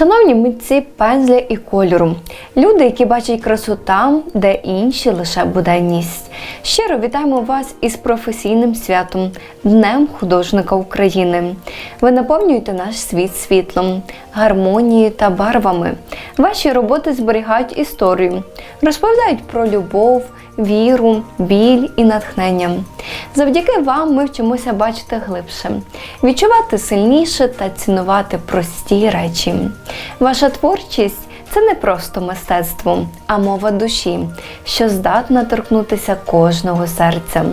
Шановні митці пензля і кольору, люди, які бачать красу там, де інші лише буденність. Щиро вітаємо вас із професійним святом Днем художника України. Ви наповнюєте наш світ світлом, гармонією та барвами. Ваші роботи зберігають історію, розповідають про любов, віру, біль і натхнення. Завдяки вам ми вчимося бачити глибше, відчувати сильніше та цінувати прості речі. Ваша творчість це не просто мистецтво, а мова душі, що здатна торкнутися кожного серця.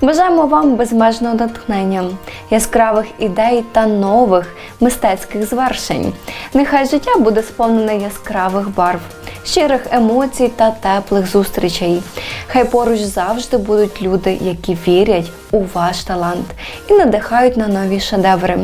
Бажаємо вам безмежного натхнення, яскравих ідей та нових мистецьких звершень. Нехай життя буде сповнене яскравих барв, щирих емоцій та теплих зустрічей. Хай поруч завжди будуть люди, які вірять у ваш талант і надихають на нові шедеври.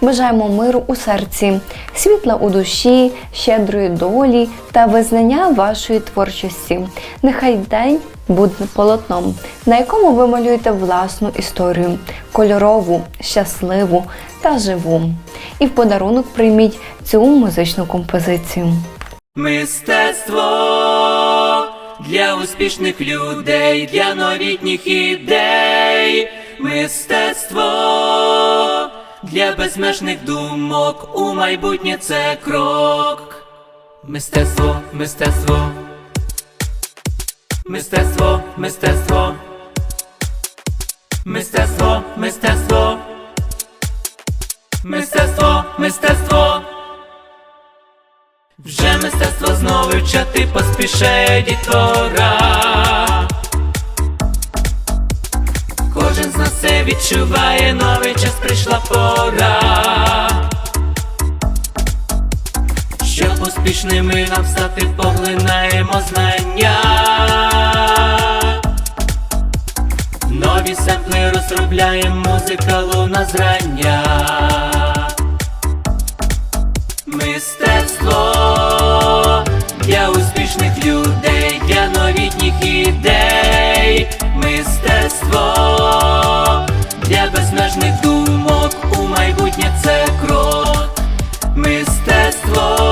Бажаємо миру у серці, світла у душі, щедрої долі та визнання вашої творчості. Нехай день буде полотном, на якому ви малюєте власну історію, кольорову, щасливу та живу. І в подарунок прийміть цю музичну композицію. Мистецтво для успішних людей, для новітніх ідей, мистецтво для безмежних думок, у майбутнє це крок. Мистецтво, мистецтво, мистецтво, мистецтво, мистецтво, мистецтво, мистецтво, мистецтво. Мистецтво знову вчати поспішає дітвора. Кожен з нас це відчуває, новий час прийшла пора. Щоб успішними нам стати, поглинаємо знання. Нові семпли розробляємо, музика луна зрання. людей для новітніх ідей, мистецтво для безмежних думок у майбутнє це крок, мистецтво.